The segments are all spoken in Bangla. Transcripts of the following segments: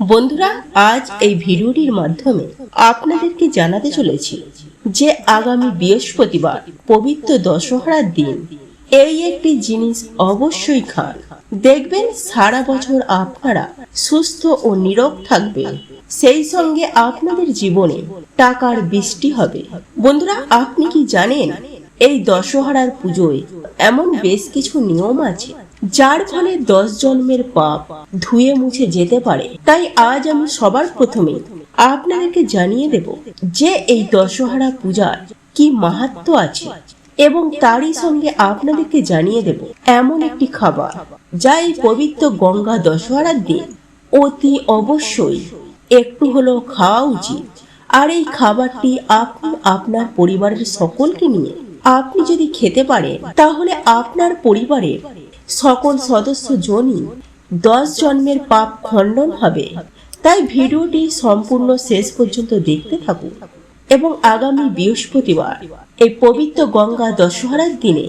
বন্ধুরা, আজ এই ভিডিওটির মাধ্যমে আপনাদেরকে জানাতে চলেছি যে আগামী বৃহস্পতিবার পবিত্র দশহরার দিন এই একটি জিনিস অবশ্যই খান। দেখবেন সারা বছর আপনারা সুস্থ ও নীরব থাকবেন সেই সঙ্গে আপনাদের জীবনে টাকার বৃষ্টি হবে। বন্ধুরা, আপনি কি জানেন এই দশহরার পুজোয় এমন বেশ কিছু নিয়ম আছে? যার ফলে দশ জন্মের পাপ ধুয়ে মুছে যেতে পারে। তাই আজ আমি সবার প্রথমে আপনাদেরকে জানিয়ে দেব যে এই দশহারা পূজার কি মাহাত্ম আছে এবং তারই সঙ্গে আপনাদেরকে জানিয়ে দেব এমন একটি খাবার যা এই পবিত্র গঙ্গা দশহরার দিন অতি অবশ্যই একটু হলেও খাওয়া উচিত। আর এই খাবারটি আপনি আপনার পরিবারের সকলকে নিয়ে আপনি যদি খেতে পারেন, তাহলে আপনার পরিবারের সকল সদস্য জনই দশ জন্মের পাপ খণ্ডন হবে। তাই ভিডিওটি সম্পূর্ণ শেষ পর্যন্ত দেখতে থাকুন এবং আগামী বৃহস্পতিবার এই পবিত্র গঙ্গা দশহরার দিনে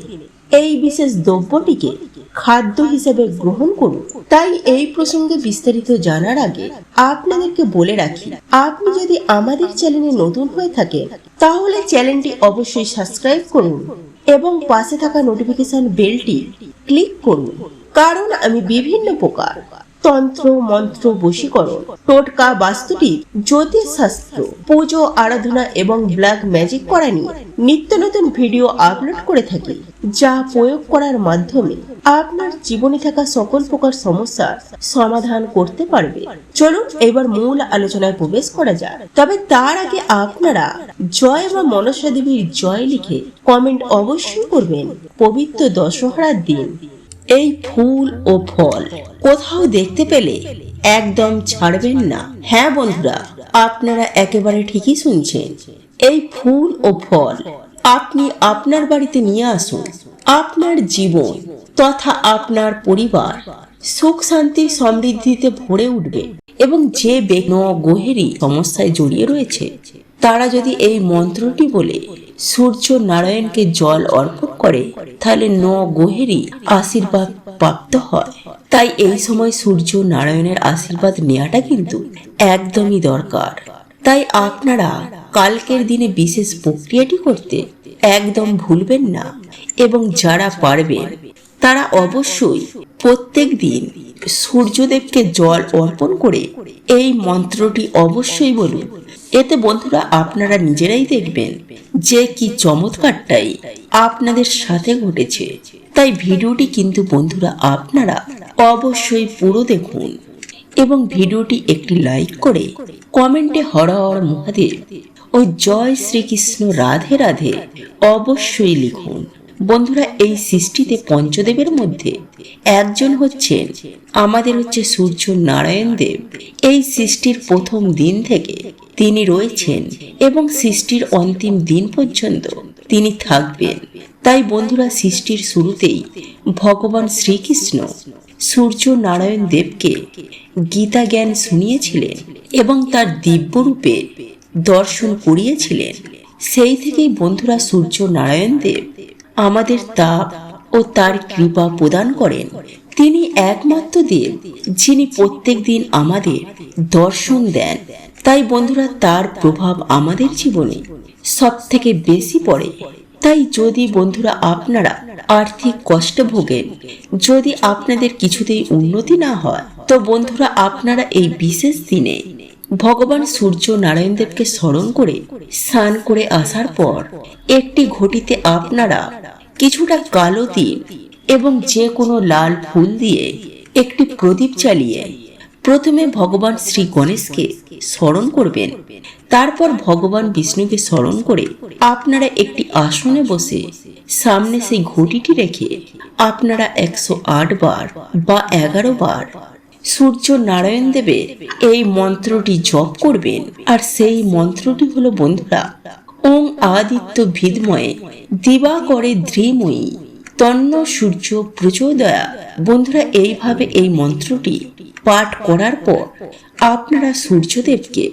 এই বিশেষ দ্রব্যটিকে খাদ্য হিসেবে গ্রহণ করুন। তাই এই প্রসঙ্গে বিস্তারিত জানার আগে আপনাদেরকে বলে রাখি, আপনি যদি আমাদের চ্যানেলে নতুন হয়ে থাকেন, তাহলে চ্যানেলটি অবশ্যই সাবস্ক্রাইব করুন এবং পাশে থাকা নোটিফিকেশন বেলটি ক্লিক করুন। কারণ আমি বিভিন্ন প্রকার তন্ত্র, মন্ত্র, বশীকরণ, টোটকা, বাস্তুটি, জ্যোতিষ শাস্ত্র, পুজো, আরাধনা এবং ব্ল্যাক ম্যাজিক করা নিয়ে নিত্য নতুন ভিডিও আপলোড করে থাকি, যা প্রয়োগ করার মাধ্যমে আপনার জীবনে থাকা সকল প্রকার সমস্যার সমাধান করতে পারবে। চলুন এবার মূল আলোচনায় প্রবেশ করা যাক। তবে তার আগে আপনারা জয় বা মনসা দেবীর জয় লিখে কমেন্ট অবশ্যই করবেন। পবিত্র দশহরার দিন। এই ফুল ও ফল কোথাও দেখতে পেলে একদম ছাড়বেন না। হ্যাঁ বন্ধুরা, আপনারা একেবারে ঠিকই শুনছেন। এই ফুল ও ফল আপনি আপনার বাড়িতে নিয়ে আসুন। আপনার জীবন তথা আপনার পরিবার সুখ শান্তি সমৃদ্ধিতে ভরে উঠবে এবং যে বেগ্ন গোহেরি সমস্যায় জড়িয়ে রয়েছে, তারা যদি এই মন্ত্রটি বলে সূর্য নারায়ণকে জল অর্পণ করে, তাহলে ন গোহেরই আশীর্বাদ প্রাপ্ত হয়। তাই এই সময় সূর্য নারায়ণের আশীর্বাদ নেওয়াটা কিন্তু একদমই দরকার। তাই আপনারা কালকের দিনে বিশেষ প্রক্রিয়াটি করতে একদম ভুলবেন না এবং যারা পারবেন, তারা অবশ্যই প্রত্যেক দিন সূর্যদেবকে জল অর্পণ করে এই মন্ত্রটি অবশ্যই বলুন। এতে বন্ধুরা আপনারা নিজেরাই দেখবেন যে কি চমৎকারটাই আপনাদের সাথে ঘটেছে। তাই ভিডিওটি কিন্তু বন্ধুরা আপনারা অবশ্যই পুরো দেখুন এবং ভিডিওটি একটি লাইক করে কমেন্টে হর হর মহাদেব ও জয় শ্রীকৃষ্ণ রাধে রাধে অবশ্যই লিখুন। বন্ধুরা, এই সৃষ্টিতে পঞ্চদেবের মধ্যে একজন হচ্ছেন আমাদের হচ্ছে সূর্য নারায়ণ দেব। এই সৃষ্টির প্রথম দিন থেকে তিনি রয়েছেন এবং সৃষ্টির অন্তিম দিন পর্যন্ত তিনি থাকবেন। তাই বন্ধুরা, সৃষ্টির শুরুতেই ভগবান শ্রীকৃষ্ণ সূর্য নারায়ণ দেবকে গীতা জ্ঞান শুনিয়েছিলেন এবং তার দিব্যরূপে দর্শন করিয়েছিলেন। সেই থেকেই বন্ধুরা, সূর্য নারায়ণ দেব আমাদের তাপ ও তার কৃপা প্রদান করেন। তিনি একমাত্র দেব, যিনি প্রত্যেক দিন আমাদের দর্শন দেন। তাই বন্ধুরা, তার প্রভাব আমাদের জীবনে সব থেকে বেশি পড়ে। তাই যদি বন্ধুরা আপনারা আর্থিক কষ্ট ভোগেন, যদি আপনাদের কিছুতেই উন্নতি না হয়, তো বন্ধুরা, আপনারা এই বিশেষ দিনে ভগবান সূর্য নারায়ণ দেবকে স্মরণ করে স্নান করে আসার পর একটি ঘটিতে আপনারা কিছুটা কালো তিল এবং যে কোনো লাল ফুল দিয়ে একটি প্রদীপ চালিয়ে প্রথমে ভগবান শ্রী গণেশকে স্মরণ করবেন। তারপর ভগবান বিষ্ণুকে স্মরণ করে আপনারা একটি আসনে বসে সামনে সেই ঘটিটি রেখে আপনারা একশো আট বার বা এগারো বার সূর্য নারায়ণ দেবের এই মন্ত্রটি জপ করবেন। আর সেই মন্ত্রটি হলো, বন্ধুরা, ওং আদিত্য ভিদময়ে দিবা করে ধ্রিময়ী তন্ন সূর্য প্রচোদয়া। বন্ধুরা, এইভাবে এই মন্ত্রটি পাঠ করার পর আপনারা সূর্যদেবকে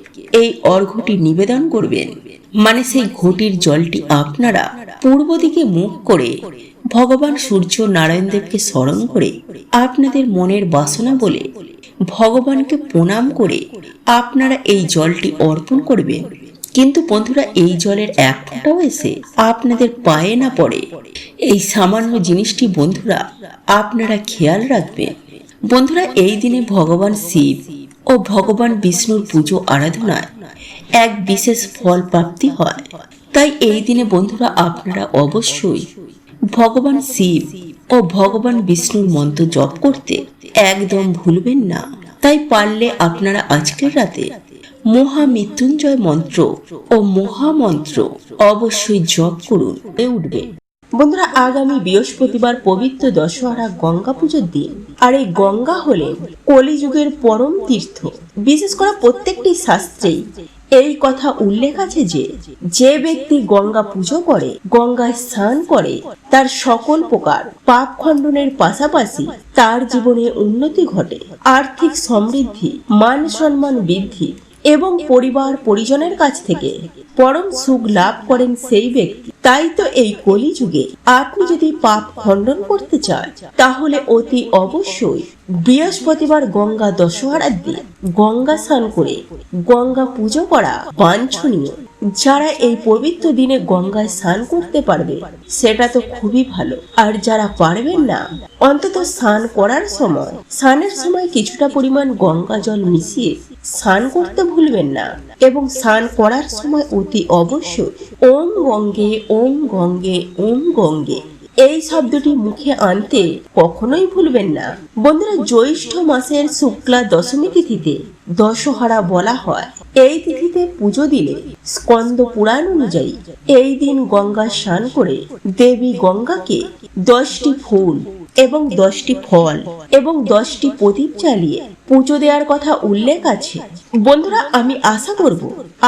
এই অর্ঘটি নিবেদন করবেন। মানে সেই ঘটির জলটি আপনারা পূর্ব দিকে মুখ করে ভগবান সূর্য নারায়ণ দেবকে স্মরণ করে আপনাদের মনের বাসনা বলে ভগবানকে প্রণাম করে আপনারা এই জলটি অর্পণ করবেন। কিন্তু বন্ধুরা, এই জলের এক ফোঁটাও এসে আপনাদের পায়ে না পড়ে। এই সামান্য জিনিসটি বন্ধুরা, আপনারা খেয়াল রাখবেন। বন্ধুরা, এই দিনে ভগবান শিব ও ভগবান বিষ্ণুর পুজো আরাধনায় এক বিশেষ ফল প্রাপ্তি হয়। তাই এই দিনে বন্ধুরা আপনারা অবশ্যই ভগবান শিব ও ভগবান বিষ্ণুর মন্ত্র জপ করতে একদম ভুলবেন না। তাই পারলে আপনারা আজকের রাতে মহামৃত্যুঞ্জয় মন্ত্র ও মহামন্ত্র অবশ্যই জপ করুন উঠবে। বন্ধুরা, আগামী বৃহস্পতিবার পবিত্র দশহরা গঙ্গা পুজোর দিন। আর এই গঙ্গা হলেন কলিযুগের পরম তীর্থ। বিশেষ করে প্রত্যেকটি শাস্ত্রেই এই কথা উল্লেখ আছে যে যে ব্যক্তি গঙ্গা পুজো করে, গঙ্গায় স্নান করে, তার সকল প্রকার পাপ খণ্ডনের পাশাপাশি তার জীবনে উন্নতি ঘটে। আর্থিক সমৃদ্ধি, মান সম্মান বৃদ্ধি এবং পরিবার পরিজনের কাছ থেকে পরম সুখ লাভ করেন সেই ব্যক্তি। তাই তো এই কলিযুগে আপনি যদি পাপ খণ্ডন করতে চান, তাহলে অতি অবশ্যই বৃহস্পতিবার গঙ্গা দশহরার দিন গঙ্গা স্নান করে গঙ্গা পুজো করা বাঞ্ছনীয়। যারা এই পবিত্র দিনে গঙ্গায় স্নান করতে পারবে, সেটা তো খুবই ভালো। আর যারা পারবেন না, অন্তত স্নান করার সময়, স্নানের সময় কিছুটা পরিমাণ গঙ্গা জল মিশিয়ে স্নান করতে ভুলবেন না এবং স্নান করার সময় অতি অবশ্যই ওম গঙ্গে ওম গঙ্গে ওম গঙ্গে এই শব্দটি মুখে আনতে কখনোই ভুলবেন না। বন্ধুরা, জ্যৈষ্ঠ মাসের শুক্লা দশমী তিথিতে দশহরা বলা হয়। এই তিথিতে পুজো দিলে স্কন্দ পুরাণ অনুযায়ী এই দিন গঙ্গা স্নান করে দেবী গঙ্গাকে দশটি ফুল এবং দশটি ফল এবং দশটি প্রদীপ জ্বালিয়ে পুজো দেওয়ার কথা উল্লেখ আছে। বন্ধুরা, আমি আশা করব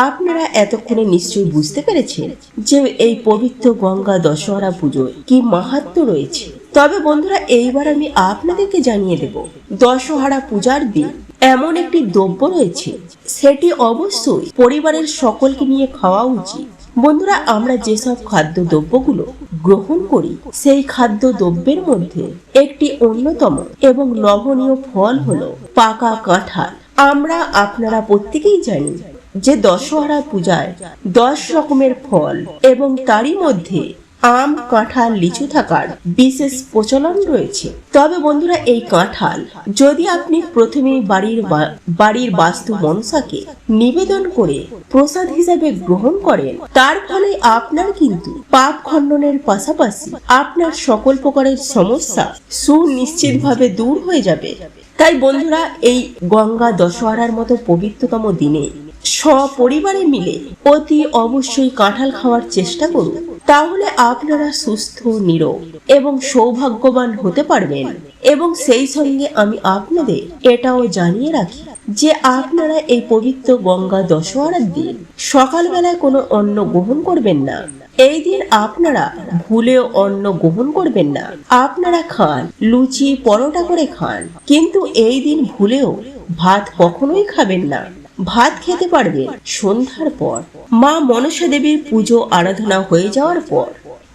আপনারা এতক্ষণে নিশ্চয়ই বুঝতে পেরেছেন যে এই পবিত্র গঙ্গা দশহরা পুজোয় কি মাহাত্ম রয়েছে। তবে বন্ধুরা, এইবার আমি আপনাদেরকে জানিয়ে দেব, দশহরা পূজার দিন এমন একটি দ্রব্য রয়েছে, সেটি অবশ্যই পরিবারের সকলকে নিয়ে খাওয়া উচিত। বন্ধুরা, আমরা যেসব খাদ্য দ্রব্যগুলো গ্রহণ করি, সেই খাদ্য দ্রব্যের মধ্যে একটি অন্যতম এবং লবণীয় ফল হলো পাকা কাঁঠাল। আমরা, আপনারা প্রত্যেকেই জানি যে দশহরা পূজায় দশ রকমের ফল এবং তারই মধ্যে আম, কাঁঠাল, লিচু থাকার বিশেষ প্রচলন রয়েছে। তবে বন্ধুরা, এই কাঁঠাল যদি আপনি প্রথমে বাড়ির বাড়ির বাস্তু মনসাকে নিবেদন করে প্রসাদ হিসাবে গ্রহণ করেন, তার ফলে আপনার কিন্তু পাপ খণ্ডনের পাশাপাশি আপনার সকল প্রকারের সমস্যা সুনিশ্চিতভাবে দূর হয়ে যাবে। তাই বন্ধুরা, এই গঙ্গা দশহরার মতো পবিত্রতম দিনে সপরিবারে মিলে অতি অবশ্যই কাঁঠাল খাওয়ার চেষ্টা করুন। তাহলে আপনারা সুস্থ, নিরোগ এবং সৌভাগ্যবান হতে পারবেন। এবং সেই সঙ্গে আমি আপনাদের এটাও জানিয়ে রাখি যে আপনারা এই পবিত্র গঙ্গা দশহরার দিন সকালবেলায় কোনো অন্ন গ্রহণ করবেন না। এই দিন আপনারা ভুলেও অন্ন গ্রহণ করবেন না। আপনারা খান, লুচি, পরোটা করে খান। কিন্তু এই দিন ভুলেও ভাত কখনোই খাবেন না। ভাত খেতে পারবেন সন্ধ্যার পর। মা মনসা দেবীর পুজো, আরাধনা হয়ে যাওয়ার পর।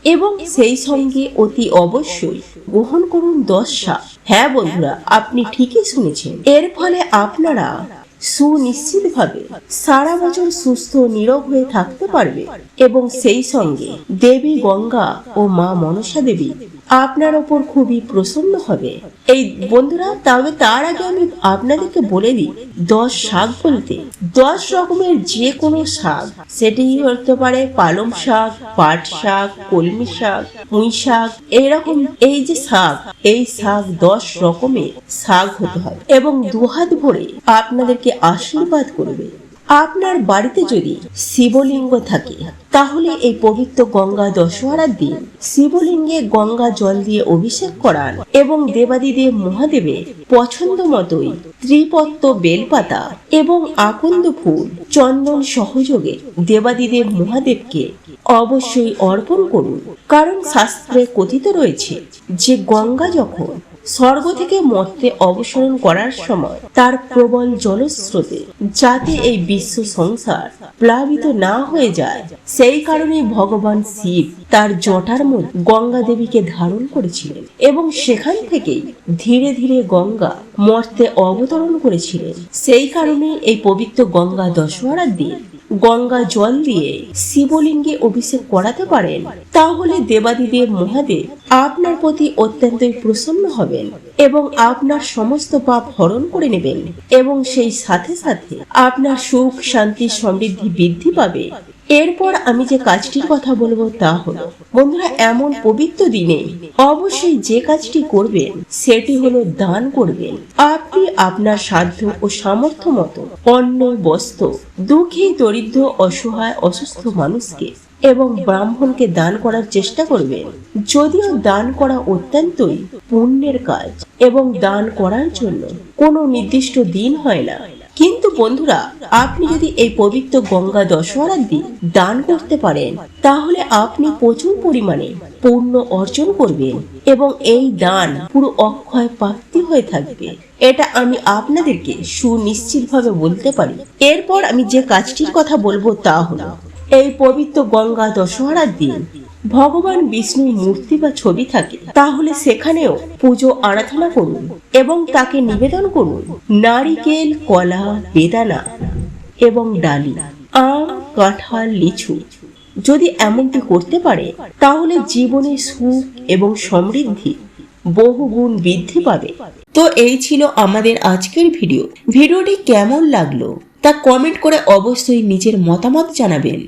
এবং সেই সঙ্গে অতি অবশ্যই গ্রহণ করুন দশ শাক। হ্যাঁ বন্ধুরা, আপনি ঠিকই শুনেছেন। এর ফলে আপনারা সুনিশ্চিতভাবে সারা বছর সুস্থ নীরব হয়ে থাকতে পারবে। এবং সেই সঙ্গে দেবী গঙ্গা ও মা মনসা দেবী আপনার ওপর খুবই প্রসন্ন হবে। এই বন্ধুরা তবে তার আগে আমি আপনাদেরকে বলে দিই, দশ শাক বলতে। দশ রকমের যে কোনো শাক, সেটি হতে পারে পালং শাক, পাট শাক, কলমি শাক, পুঁই শাক এইরকম এই যে শাক, এই শাক দশ রকমের শাক হতে হবে। এবং দুহাত ভরে আপনাদেরকে আশীর্বাদ করবে। আপনার বাড়িতে যদি শিবলিঙ্গ থাকে, তাহলে এই পবিত্র গঙ্গা দশহরার দিন শিবলিঙ্গে গঙ্গা জল দিয়ে অভিষেক করান এবং দেবাদিদেব মহাদেবের পছন্দ মতোই ত্রিপত্র বেলপাতা এবং আকন্দ ফুল চন্দন সহযোগে দেবাদিদেব মহাদেবকে অবশ্যই অর্পণ করুন। কারণ শাস্ত্রে কথিত রয়েছে যে গঙ্গা যখন স্বর্গ থেকে মর্তে অবসরণ করার সময় তার প্রবল জলস্রোতে যাতে এই বিশ্ব সংসার প্লাবিত না হয়ে যায়, সেই কারণে ভগবান শিব তার জটার মধ্যে গঙ্গা দেবীকে ধারণ করেছিলেন এবং সেখান থেকেই ধীরে ধীরে গঙ্গা মর্তে অবতরণ করেছিলেন। সেই কারণে এই পবিত্র গঙ্গা দশহরার দিন গঙ্গা জল দিয়ে শিবলিঙ্গে অভিষেক করাতে পারেন, তাহলে দেবাদিদেব মহাদেব আপনার প্রতি অত্যন্তই প্রসন্ন হবেন এবং আপনার সমস্ত পাপ হরণ করে নেবেন এবং সেই সাথে সাথে আপনার সুখ, শান্তি, সমৃদ্ধি বৃদ্ধি পাবে। এরপর আমি যে কাজটির কথা বলব তা হলো, বন্ধুরা, এমন পবিত্র দিনে অবশ্যই যে কাজটি করবেন, সেটি হলো দান করবেন। আপনি আপনার সাধ্য ও সামর্থ্য মতো অন্ন, বস্ত্র, দুঃখী, দরিদ্র, অসহায়, অসুস্থ মানুষকে এবং ব্রাহ্মণকে দান করার চেষ্টা করবেন। যদিও দান করা অত্যন্তই পুণ্যের কাজ এবং দান করার জন্য কোনো নির্দিষ্ট দিন হয় না। কিন্তু বন্ধুরা, আপনি যদি এই পবিত্র গঙ্গা দশহরার দিন দান করতে পারেন, তাহলে আপনি প্রচুর পরিমাণে পূর্ণ অর্জন করবেন এবং এই দান পুরো অক্ষয় প্রাপ্তি হয়ে থাকবে। এটা আমি আপনাদেরকে সুনিশ্চিতভাবে বলতে পারি। এরপর আমি যে কাজটির কথা বলব তা হলো, এই পবিত্র গঙ্গা দশহরার দিন ভগবান বিষ্ণুর মূর্তি বা ছবি থাকে, তাহলে সেখানেও পুজো আরাধনা করুন এবং তাকে নিবেদন করুন, নারিকেল, কলা, বেদানা এবং ডালি, আম, কাঁঠাল, লিচু। যদি এমনটি করতে পারে, তাহলে জীবনে সুখ এবং সমৃদ্ধি বহুগুণ বৃদ্ধি পাবে। তো এই ছিল আমাদের আজকের ভিডিও। ভিডিওটি কেমন লাগল, তা কমেন্ট করে অবশ্যই নিজের মতামত জানাবেন।